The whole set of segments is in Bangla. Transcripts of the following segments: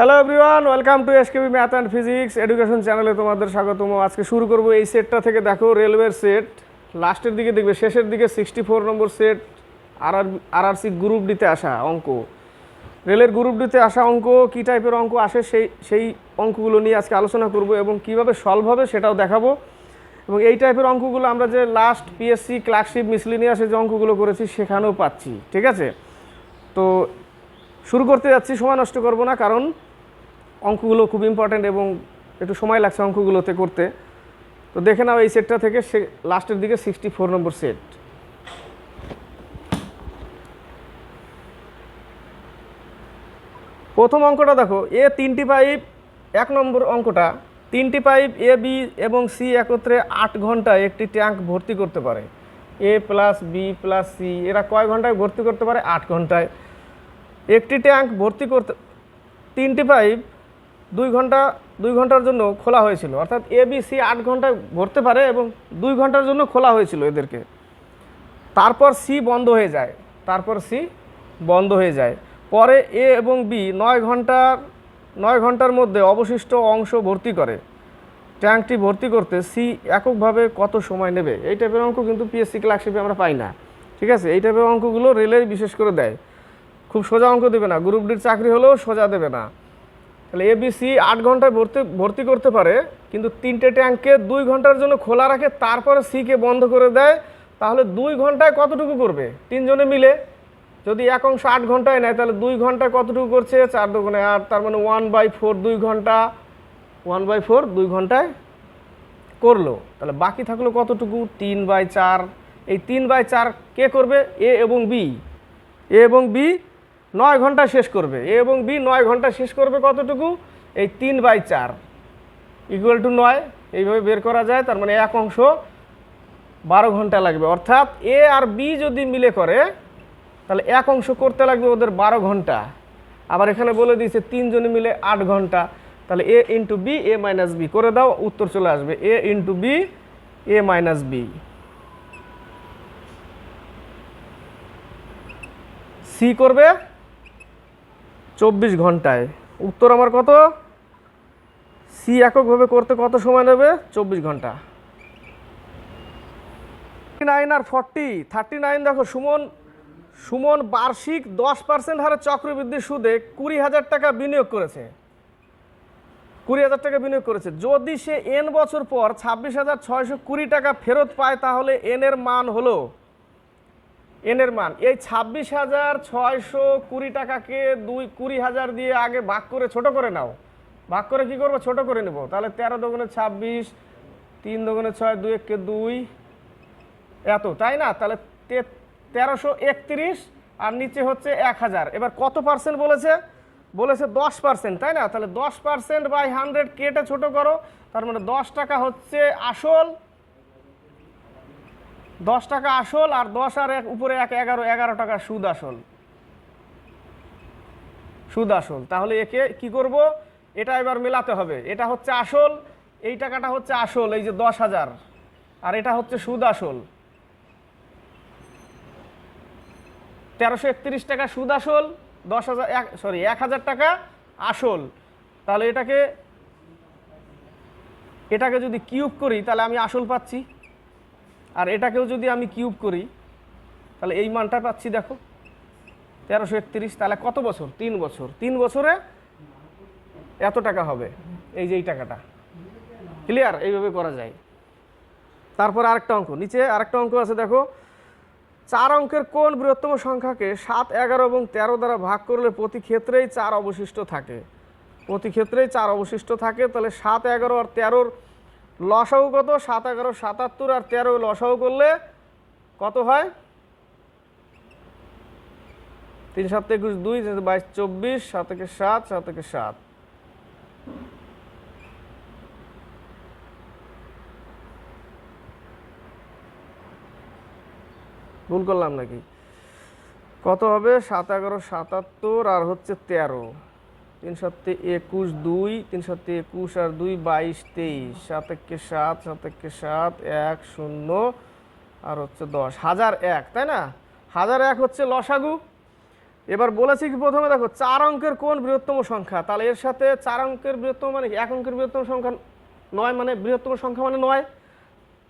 Hello everyone welcome to SKB math and physics education চ্যানেলে তোমাদের স্বাগতম। আজকে শুরু করব এই সেটটা থেকে। দেখো রেলওয়ের সেট লাস্টের দিকে দেখবে, শেষের দিকে সিক্সটি ফোর নম্বর সেট আর আর আরআরসি গ্রুপ ডিতে আসা অঙ্ক। রেলের গ্রুপ ডিতে আসা অঙ্ক, কী টাইপের অঙ্ক আসে সেই সেই অঙ্কগুলো নিয়ে আজকে আলোচনা করব এবং কীভাবে সলভ হবে সেটাও দেখাবো। এবং এই টাইপের অঙ্কগুলো আমরা যে লাস্ট পিএসসি ক্লার্কশিপ মিসলিনিয়াসে যে অঙ্কগুলো করেছি, সেখানেও পাচ্ছি, ঠিক আছে? তো শুরু করতে যাচ্ছি, সময় নষ্ট করব না, কারণ অঙ্কগুলো খুব ইম্পর্ট্যান্ট এবং একটু সময় লাগছে অঙ্কগুলোতে করতে। তো দেখে নাও এই সেটটা থেকে সে লাস্টের দিকে সিক্সটি ফোর নম্বর সেট প্রথম অঙ্কটা দেখো, এ তিনটি পাইপ এক নম্বর অঙ্কটা। তিনটি পাইপ এ বি এবং সি একত্রে আট ঘন্টায় একটি ট্যাঙ্ক ভর্তি করতে পারে। A plus B plus C এরা কয় ঘন্টায় ভর্তি করতে পারে? আট ঘন্টায়। একটি ট্যাঙ্ক ভর্তি করতে, তিনটি পাইপ দুই ঘণ্টা, দুই ঘণ্টার জন্য খোলা হয়েছিল। অর্থাৎ এ বি সি আট ঘন্টায় ভরতে পারে এবং দুই ঘণ্টার জন্য খোলা হয়েছিল এদেরকে। তারপর সি বন্ধ হয়ে যায়। তারপর সি বন্ধ হয়ে যায়। পরে এ এবং বি নয় ঘণ্টার নয় ঘণ্টার মধ্যে অবশিষ্ট অংশ ভর্তি করে। ট্যাঙ্কটি ভর্তি করতে সি এককভাবে কত সময় নেবে? এই টাইপের অঙ্ক কিন্তু পিএসসি ক্লার্কশিপে আমরা পাই না। ঠিক আছে? এই টাইপের অঙ্কগুলো রেলের বিশেষ করে দেয়। খুব সোজা অঙ্ক দেবে না। গ্রুপ ডির চাকরি হলেও সোজা দেবে না। তাহলে এবিসি আট ঘন্টায় ভর্তি ভর্তি করতে পারে, কিন্তু তিনটে ট্যাঙ্ককে দুই ঘণ্টার জন্য খোলা রাখে, তারপরে সিকে বন্ধ করে দেয়, তাহলে দুই ঘন্টায় কতটুকু করবে? তিনজনে মিলে। যদি এক অংশ আট ঘন্টায় নেয়, তাহলে দুই ঘন্টায় কতটুকু করছে? চার দুগুণে আট, তার মানে ওয়ান বাই ফোর দুই ঘণ্টা। ওয়ান বাই ফোর দুই ঘন্টায় করল। তাহলে বাকি থাকল কতটুকু? তিন বাই চার। এই তিন বাই চার কে করবে? এ এবং বি এ এবং বি নয় ঘণ্টা শেষ করবে। এ এবং বি নয় ঘণ্টা শেষ করবে কতটুকু? এই তিন বাই চার। ইকুয়াল টু নয়, এইভাবে বের করা যায়, তার মানে এক অংশ বারো ঘণ্টা লাগবে। অর্থাৎ এ আর বি যদি মিলে করে, তাহলে এক অংশ করতে লাগবে ওদের বারো ঘণ্টা। আবার এখানে বলে দিয়েছে তিনজনে মিলে আট ঘণ্টা। তাহলে A into B, A minus B. করে দাও, উত্তর চলে আসবে। A into B, A minus B. C করবে? চব্বিশ ঘন্টায়। উত্তর আমার কত? সি এককভাবে করতে কত সময় নেবে? চব্বিশ ঘণ্টা। নাইন আর ফর্টি থার্টি নাইন দেখো, সুমন সুমন বার্ষিক দশ পার্সেন্ট হারে চক্রবৃদ্ধি সুদে কুড়ি হাজার টাকা বিনিয়োগ করেছে। কুড়ি হাজার টাকা বিনিয়োগ করেছে। যদি সে এন বছর পর ছাব্বিশ হাজার ছয়শো কুড়ি টাকা ফেরত পায়, তাহলে এন এর মান হলো এন এর মান। এই ছাব্বিশ হাজার ছয়শো কুড়ি টাকাকে দুই কুড়ি হাজার দিয়ে আগে ভাগ করে ছোট করে নাও। ভাগ করে কি করব? ছোট করে নেব। তাহলে তেরো দোকানে ছাব্বিশ, তিন দোকানে ছয়, দুই এককে দুই। এত, তাই না? তাহলে তেরোশো একত্রিশ আর নিচে হচ্ছে এক হাজার। এবার কত পার্সেন্ট বলেছে? বলেছে দশ পার্সেন্ট তাই না? তাহলে দশ পার্সেন্ট বাই হান্ড্রেড কেটে ছোট করো? তার মানে দশ টাকা হচ্ছে আসল দশ টাকা আসল আর দশ আর এক, উপরে এক এগারো এগারো টাকা সুদ আসল। সুদ আসল। তাহলে একে কি করব? এটা এবার মেলাতে হবে। এটা হচ্ছে আসল, এই টাকাটা হচ্ছে আসল, এই যে দশ হাজার। আর এটা হচ্ছে সুদ আসল। তেরোশো একত্রিশ টাকা সুদ আসল, দশ হাজার, এক সরি এক হাজার টাকা আসল। তাহলে এটাকে এটাকে যদি কিউব করি, তাহলে আমি আসল পাচ্ছি। আর এটাকেও যদি আমি কিউব করি, তাহলে এই মানটা পাচ্ছি দেখো, তেরোশো একত্রিশ, তাহলে কত বছর? তিন বছর। তিন বছরে এত টাকা হবে, এই যে এই টাকাটা। ক্লিয়ার এইভাবে করা যায়। তারপর আরেকটা অঙ্ক, নিচে আরেকটা অঙ্ক আছে দেখো, চার অঙ্কের কোন বৃহত্তম সংখ্যাকে সাত, এগারো এবং তেরো দ্বারা ভাগ করলে প্রতি ক্ষেত্রেই চার অবশিষ্ট থাকে। প্রতি ক্ষেত্রেই চার অবশিষ্ট থাকে, তাহলে সাত, এগারো আর তেরোর লসাউ কত? সাত এগারো, সাতাত্তর আর তেরো লসাউ করলে কত হয়? তিন, সাত, একুশ, দুই বাইশ, চব্বিশ, সাত থেকে সাত সাত থেকে সাত। ভুল করলাম নাকি? কত হবে? সাত, এগারো, সাতাত্তর আর হচ্ছে তেরো। তিন সাতে একুশ দুই, তিন সাতে একুশ আর দুই বাইশ তেইশ সাত একে সাত সাত একে সাত, এক শূন্য, আর হচ্ছে দশ। হাজার এক, তাই না? হাজার এক হচ্ছে লসাগু। এবার বলেছি কি প্রথমে, দেখো, চার অঙ্কের কোন বৃহত্তম সংখ্যা। তাহলে এর সাথে চার অঙ্কের বৃহত্তম মানে? এক অঙ্কের বৃহত্তম সংখ্যা নয় মানে বৃহত্তম সংখ্যা মানে নয়।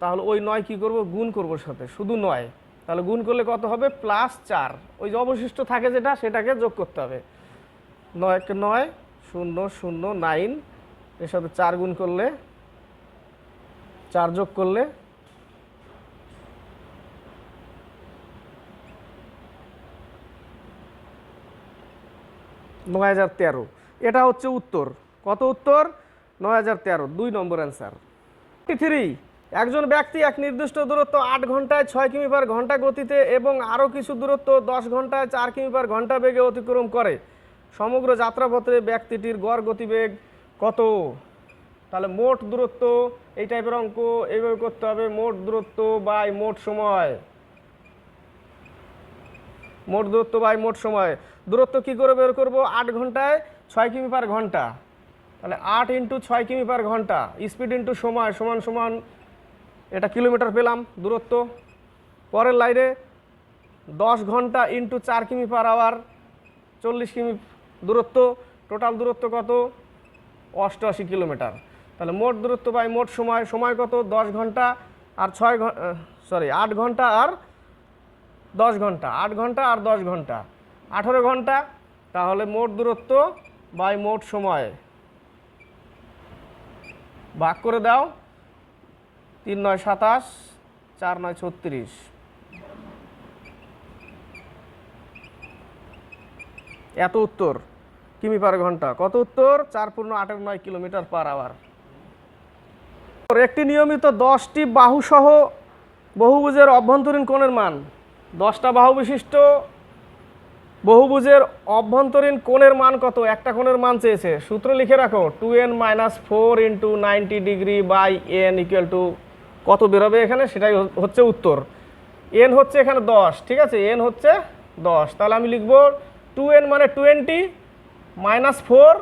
তাহলে ওই নয় কি করব? গুণ করব সাথে, শুধু নয়। তাহলে গুণ করলে কত হবে? প্লাস চার। ওই যে অবশিষ্ট থাকে যেটা, সেটাকে যোগ করতে হবে। নয়কে নয় শূন্য শূন্য নাইন। এর সাথে চার গুণ করলে, চার যোগ করলে, নয় হাজার তেরো। এটা হচ্ছে উত্তর। কত উত্তর? নয় হাজার তেরো। দুই নম্বর অ্যান্সার। থ্রি একজন ব্যক্তি এক নির্দিষ্ট দূরত্ব আট ঘন্টায় ছয় কিমি পার ঘণ্টা গতিতে এবং আরও কিছু দূরত্ব দশ ঘন্টায় চার কিমি পার ঘণ্টা বেগে অতিক্রম করে। সমগ্র যাত্রাপথে ব্যক্তিটির গড় গতিবেগ কত? তাহলে মোট দূরত্ব, এই টাইপের অঙ্ক এইভাবে করতে হবে, মোট দূরত্ব বাই মোট সময়। মোট দূরত্ব বাই মোট সময়। দূরত্ব কি করে বের করব? আট ঘন্টায় ছয় কিমি পার ঘণ্টা। তাহলে আট ইন্টু ছয় কিমি পার ঘণ্টা স্পিড ইন্টু সময়, সমান সমান, এটা কিলোমিটার পেলাম দূরত্ব। পরের লাইনে দশ ঘণ্টা ইন্টু চার কিমি পার আওয়ার চল্লিশ কিমি দূরত্ব টোটাল দূরত্ব কত? অষ্টআশি কিলোমিটার। তাহলে মোট দূরত্ব বাই মোট সময় সময় কত? দশ ঘণ্টা আর ছয় সরি আট ঘণ্টা আর দশ ঘণ্টা। আট ঘণ্টা আর দশ ঘণ্টা। আঠেরো ঘণ্টা, তাহলে মোট দূরত্ব বাই মোট সময়। ভাগ করে দাও। তিন নয় সাতাশ, চার নয় ছত্রিশ। এত উত্তর। কিমি পার ঘণ্টা? কত উত্তর? চার পূর্ণ আটের নয় কিলোমিটার পার আওয়ার। একটি নিয়মিত দশটি বাহুসহ বহুভুজের অভ্যন্তরীণ কোণের মান। দশটা বাহু বিশিষ্ট বহুভুজের অভ্যন্তরীণ কোণের মান কত? একটা কোণের মান চেয়েছে। সূত্র লিখে রাখো, two N minus four into ninety degree by N equal to কত বেরোবে এখানে? সেটাই হচ্ছে উত্তর। এন হচ্ছে এখানে দশ, ঠিক আছে? এন হচ্ছে দশ। তাহলে আমি লিখব, টু এন মানে twenty minus four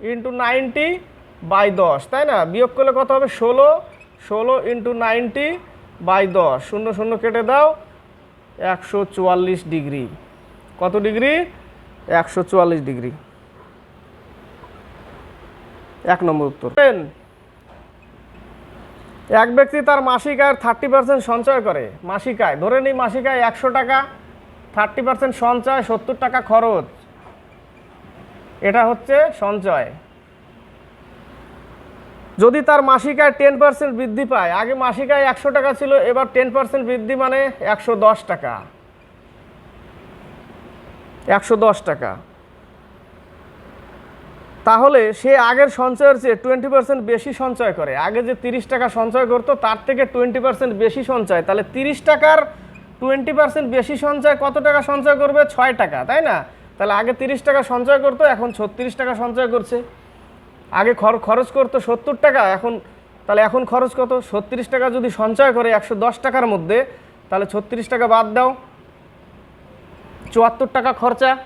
into ninety by দশ, তাই না? বিয়োগ করলে কত হবে? ষোলো। ষোলো ইন্টু নাইনটি বাই দশ। শূন্য শূন্য কেটে দাও। একশো চুয়াল্লিশ ডিগ্রি। কত ডিগ্রি? একশো চুয়াল্লিশ ডিগ্রি। এক নম্বর উত্তর। এক ব্যক্তি তার মাসিক আয়ের থার্টি পার্সেন্ট সঞ্চয় করে। মাসিক আয় ধরে নিই মাসিক আয় একশো টাকা, থার্টি পার্সেন্ট সঞ্চয়, সত্তর টাকা খরচ। এটা হচ্ছে সঞ্চয়। যদি তার মাসিক আয় টেন পার্সেন্ট বৃদ্ধি পায়, আগে মাসিক আয় একশো টাকা ছিল, এবার টেন পার্সেন্ট বৃদ্ধি মানে একশো দশ টাকা। একশো দশ টাকা। তাহলে সে আগের সঞ্চয়ের চেয়ে টোয়েন্টি পার্সেন্ট বেশি সঞ্চয় করে। আগে যে তিরিশ টাকা সঞ্চয় করতো, তার থেকে টোয়েন্টি পার্সেন্ট বেশি সঞ্চয়। তাহলে তিরিশ টাকার টোয়েন্টি পার্সেন্ট বেশি সঞ্চয় কত টাকা সঞ্চয় করবে? ছয় টাকা, তাই না? তাহলে আগে তিরিশ টাকা সঞ্চয় করতো, এখন ছত্রিশ টাকা সঞ্চয় করছে। আগে খর- খরচ করতো সত্তর টাকা, এখন, তাহলে এখন খরচ কত? ছত্রিশ টাকা যদি সঞ্চয় করে একশো দশ টাকার মধ্যে, তাহলে ছত্রিশ টাকা বাদ দাও। চুয়াত্তর টাকা খরচা,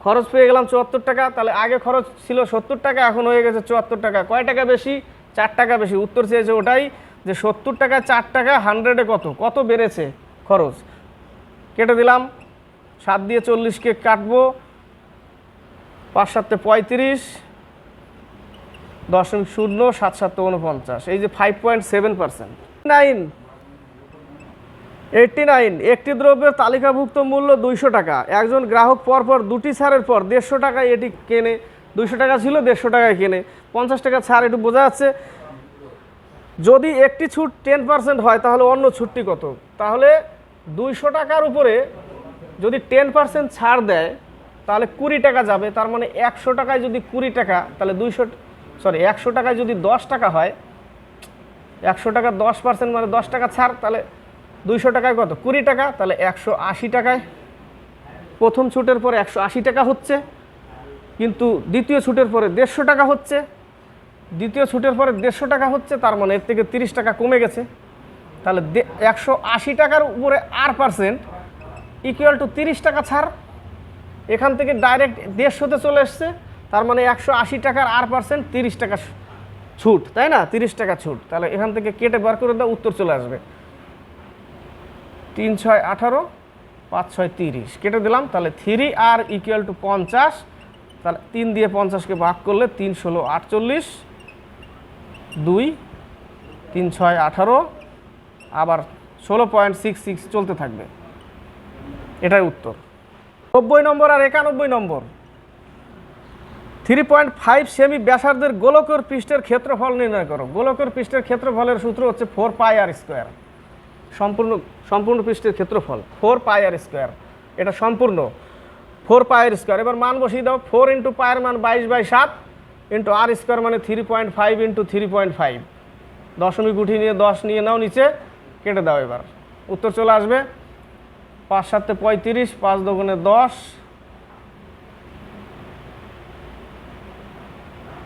খরচ পেয়ে গেলাম চুয়াত্তর টাকা, তাহলে আগে খরচ ছিল সত্তর টাকা, এখন হয়ে গেছে চুয়াত্তর টাকা। কয় টাকা বেশি? চার টাকা বেশি। উত্তর চেয়েছে ওটাই যে সত্তর টাকা, চার টাকা হান্ড্রেডে কত? কত বেড়েছে খরচ? কেটে দিলাম, সাত দিয়ে চল্লিশকে কাটবো পাঁচ সাতে পঁয়ত্রিশ, দশমিক শূন্য, সাত সাত উনপঞ্চাশ এই যে five point seven percent nine eighty nine একটি দ্রব্যের তালিকাভুক্ত মূল্য দুইশো টাকা। একজন গ্রাহক পরপর দুটি ছাড়ের পর দেড়শো টাকায় এটি কেনে। দুইশো টাকা ছিল, দেড়শো টাকায় কেনে। পঞ্চাশ টাকা ছাড় একটু বোঝা যাচ্ছে। যদি একটি ছুট টেন পার্সেন্ট হয়, তাহলে অন্য ছুটটি কত? তাহলে দুইশো টাকার উপরে যদি টেন পার্সেন্ট ছাড় দেয় তাহলে কুড়ি টাকা যাবে, তার মানে একশো টাকায় যদি কুড়ি টাকা, তাহলে দুইশো সরি একশো টাকায় যদি দশ টাকা হয়, একশো টাকা দশ পার্সেন্ট মানে দশ টাকা ছাড়, তাহলে দুইশো টাকায় কত? কুড়ি টাকা, তাহলে একশো আশি টাকায়। প্রথম ছুটের পরে একশো আশি টাকা হচ্ছে, কিন্তু দ্বিতীয় ছুটের পরে দেড়শো টাকা হচ্ছে। দ্বিতীয় ছুটের পরে দেড়শো টাকা হচ্ছে, তার মানে এর থেকে তিরিশ টাকা কমে গেছে। তাহলে একশো আশি টাকার উপরে আর পার্সেন্ট ইকুয়াল টু তিরিশ টাকা ছাড় এখান থেকে ডাইরেক্ট দেড়শোতে চলে এসছে। তার মানে একশো আশি টাকার আর পার্সেন্ট তিরিশ টাকা ছুট, তাই না? তিরিশ টাকা ছুট। তাহলে এখান থেকে কেটে বার করে দাও, উত্তর চলে আসবে। তিন ছয় আঠারো, পাঁচ ছয় তিরিশ। কেটে দিলাম, তাহলে থ্রি আর ইকুয়াল টু পঞ্চাশ। তাহলে তিন দিয়ে পঞ্চাশকে ভাগ করলে তিন ষোলো আটচল্লিশ। দুই, তিন ছয় আঠারো। আবার ষোলো পয়েন্ট সিক্স সিক্স চলতে থাকবে। এটাই উত্তর। নব্বই নম্বর আর একানব্বই নম্বর। থ্রি পয়েন্ট ফাইভ সেমি ব্যাসার্ধের গোলকের পৃষ্ঠের ক্ষেত্রফল নির্ণয় করো। গোলকের পৃষ্ঠের ক্ষেত্রফলের সূত্র হচ্ছে ফোর পাই আর স্কোয়ার সম্পূর্ণ সম্পূর্ণ পৃষ্ঠের ক্ষেত্রফল ফোর পাই আর স্কোয়ার এটা সম্পূর্ণ। ফোর পায়ের স্কোয়ার এবার মান বসিয়ে দাও। ফোর ইন্টু পায়ের মান বাইশ বাই সাত ইন্টু আর স্কোয়ার মানে three point five into three point five দশমিক উঠিয়ে নিয়ে দশ নিয়ে নাও নিচে। কেটে দাও এবার। উত্তর চলে আসবে। পাঁচ সাতে পঁয়ত্রিশ, পাঁচ দোকানে দশ।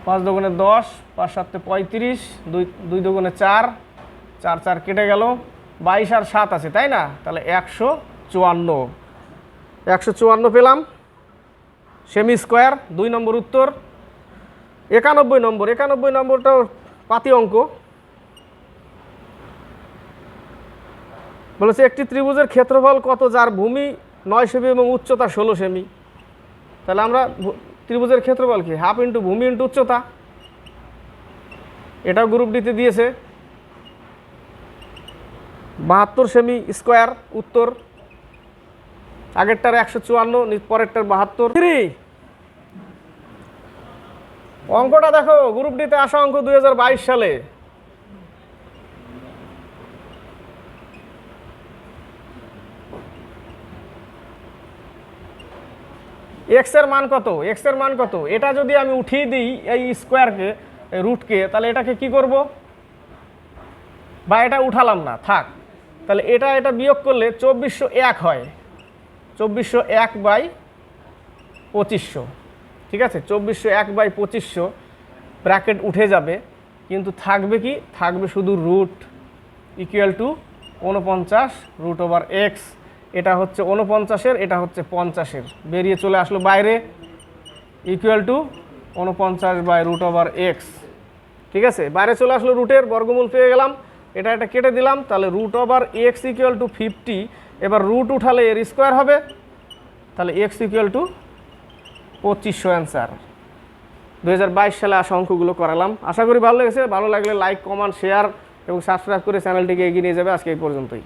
পাঁচ দোকানে দশ, পাঁচ সাতে পঁয়ত্রিশ, দুই দুই দোকানে চার চার চার কেটে গেল। বাইশ আর সাত আছে, তাই না? তাহলে একশো চুয়ান্ন। একশো চুয়ান্ন পেলাম। সেমি স্কোয়ার, দুই নম্বর উত্তর। একানব্বই নম্বর, একানব্বই নম্বরটাও পাতি অঙ্ক। বলেছে একটি ত্রিভুজের ক্ষেত্রফল কত? যার ভূমি নয় সেমি এবং উচ্চতা ষোলো সেমি। তাহলে আমরা ত্রিভুজের ক্ষেত্রফল কি? হাফ ইন্টু ভূমি ইন্টু উচ্চতা। এটাও গ্রুপ ডিতে দিয়েছে। বাহাত্তর সেমি স্কোয়ার উত্তর। আগেরটার একশো চুয়ান্ন পরেরটার বাহাত্তর। থ্রি। অঙ্কটা দেখো, গ্রুপ ডিতে আসা অঙ্ক দুই হাজার বাইশ সালে। এক্সের মান কত? এক্সের মান কত? এটা যদি আমি উঠিয়ে দিই এই স্কোয়ারকে রুটকে তাহলে এটাকে কি করব? বা এটা উঠালাম না, থাক। তাহলে এটা এটা বিয়োগ করলে চব্বিশশো এক হয়। চব্বিশশো এক বাই পঁচিশশো। ঠিক আছে? চব্বিশশো এক বাই পঁচিশশো ব্র্যাকেট উঠে যাবে। কিন্তু থাকবে কি? থাকবে শুধু রুট ইকুয়াল টু উনপঞ্চাশ রুট ওভার এক্স এটা হচ্ছে উনপঞ্চাশের এটা হচ্ছে পঞ্চাশের। বেরিয়ে চলে আসলো বাইরে ইকুয়াল টু উনপঞ্চাশ বাই রুট ওভার এক্স ঠিক আছে? বাইরে চলে আসলো রুটের, বর্গমূল পেয়ে গেলাম। এটা এটা কেটে দিলাম, তাহলে root over X equal to fifty এবার রুট উঠালে এর স্কোয়ার হবে। তাহলে এক্স ইকুয়াল টু পঁচিশশো অ্যান্সার দু হাজার বাইশ সালে আসা অঙ্কগুলো করালাম। আশা করি ভালো লেগেছে। ভালো লাগলে লাইক কমেন্ট শেয়ার এবং সাবস্ক্রাইব করে চ্যানেলটিকে এগিয়ে নিয়ে যাবে। আজকে এই পর্যন্তই।